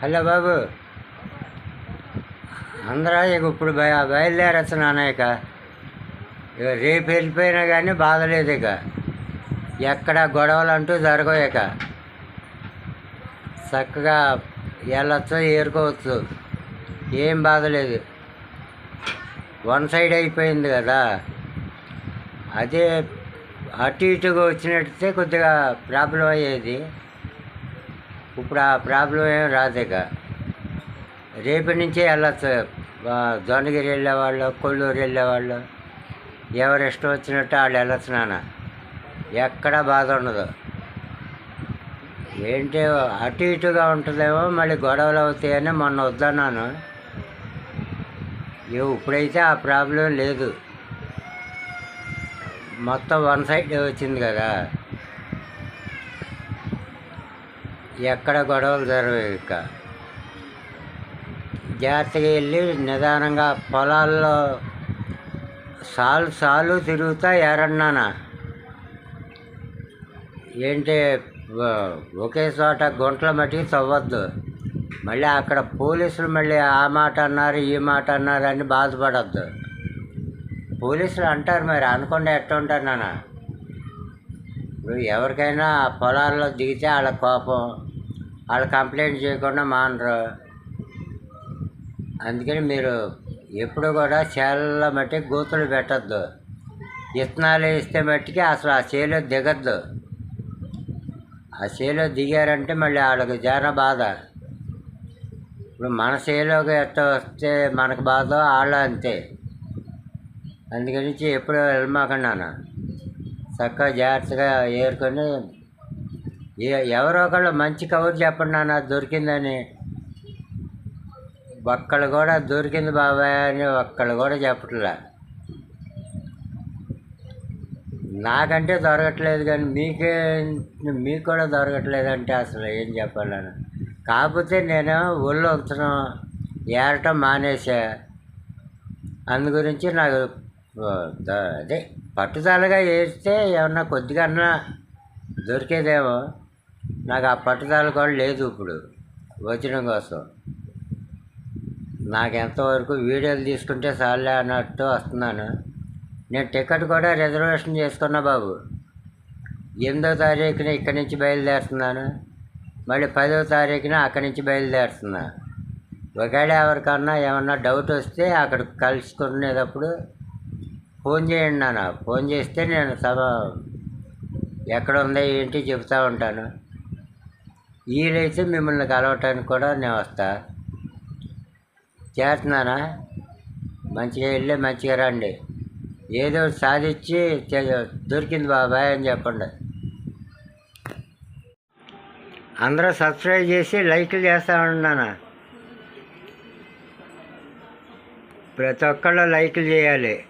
Hello బాబు. అందరూ ఇక ఇప్పుడు బయ బయలుదేరచ్చు నాన్న ఇక ఇక రేపు వెళ్ళిపోయినా కానీ బాధ లేదు ఇక. ఎక్కడ గొడవలు అంటూ జరగవు ఇక. చక్కగా వెళ్ళచ్చు ఏరుకోవచ్చు. ఏం బాధ లేదు వన్ సైడ్ అయిపోయింది కదా. అదే అటు ఇటుగా వచ్చినట్టే కొద్దిగా ప్రాబ్లం అయ్యేది. ఇప్పుడు ఆ ప్రాబ్లం ఏం రాదు రేపటి నుంచే వెళ్ళచ్చు. దొండగిరి వెళ్ళేవాళ్ళు కొల్లూరు వెళ్ళేవాళ్ళు. ఎవరు ఇష్టం వచ్చినట్టు వాళ్ళు వెళ్ళొచ్చు నాన్న. ఎక్కడా బాధ ఉండదు. ఏంటి అటు ఇటుగా ఉంటుందేమో మళ్ళీ గొడవలు అవుతాయని మొన్న వద్దన్నాను. ఇప్పుడైతే ఆ ప్రాబ్లం లేదు. మొత్తం వన్ సైడ్ వచ్చింది కదా. ఎక్కడ గొడవలు జరగవు ఇక. జాగ్రత్తగా వెళ్ళి నిదానంగా పొలాల్లో సాలు సాలు తిరుగుతా ఎరన్నానా? ఏంటి ఒకే చోట గుంటల మట్టికి తవ్వద్దు. మళ్ళీ అక్కడ పోలీసులు మళ్ళీ ఆ మాట అన్నారు ఈ మాట అన్నారు అని బాధపడద్దు. పోలీసులు అంటారు మరి అనుకుండా ఎట్లా ఉంటారు నాన్న? ఇప్పుడు ఎవరికైనా ఆ పొలాల్లో దిగితే వాళ్ళ కోపం వాళ్ళు కంప్లైంట్ చేయకుండా మానరు. అందుకని మీరు ఎప్పుడు కూడా చేలలో మట్టి గోతులు పెట్టద్దు. విత్తనాలు వేస్తే మట్టికి అసలు ఆ చేలో దిగద్దు. ఆ చేలో దిగారంటే మళ్ళీ వాళ్ళకి జాన బాధ. ఇప్పుడు మన చేలోకి ఎట్ట వస్తే మనకు బాధ వాళ్ళు అంతే. అందుకని ఎప్పుడు వెళ్ళమాకండి చక్కగా జాగ్రత్తగా ఏరుకొని ఎవరో ఒకళ్ళు మంచి కబురు చెప్పండి నాన్న దొరికిందని. ఒక్కళ్ళు కూడా దొరికింది బాబాయ్ అని ఒక్కళ్ళు కూడా చెప్పట్లే. నాకంటే దొరకట్లేదు కానీ మీకే మీకు కూడా దొరకట్లేదు అంటే అసలు ఏం చెప్పాలని కాకపోతే నేను ఒళ్ళు వంచడం ఏరటం మానేసా అందు గురించి నాకు అదే పట్టుదలగా వేస్తే ఏమన్నా కొద్దిగా అన్నా దొరికేదేమో. నాకు ఆ పట్టుదల కూడా లేదు ఇప్పుడు వచ్చిన కోసం. నాకు ఎంతవరకు వీడియోలు తీసుకుంటే చాలే అన్నట్టు వస్తున్నాను. నేను టికెట్ కూడా రిజర్వేషన్ చేసుకున్నా బాబు. ఎనిమిదో తారీఖున ఇక్కడి నుంచి బయలుదేరుతున్నాను. మళ్ళీ పదో తారీఖున అక్కడి నుంచి బయలుదేరుతున్నా. ఒకవేళ ఎవరికన్నా ఏమన్నా డౌట్ వస్తే అక్కడ కలుసుకునేటప్పుడు ఫోన్ చేయండి నాన్న. ఫోన్ చేస్తే నేను సభ ఎక్కడ ఉందో ఏంటి చెప్తా ఉంటాను. వీలైతే మిమ్మల్ని కలవటానికి కూడా నేను వస్తా. చేస్తున్నానా? మంచిగా వెళ్ళి మంచిగా రండి. ఏదో ఒకటి సాధించి దొరికింది బాబాయ్ అని చెప్పండి. అందరూ సబ్స్క్రైబ్ చేసి లైక్లు చేస్తా ఉన్నాను ప్రతి ఒక్కళ్ళు లైక్లు చేయాలి.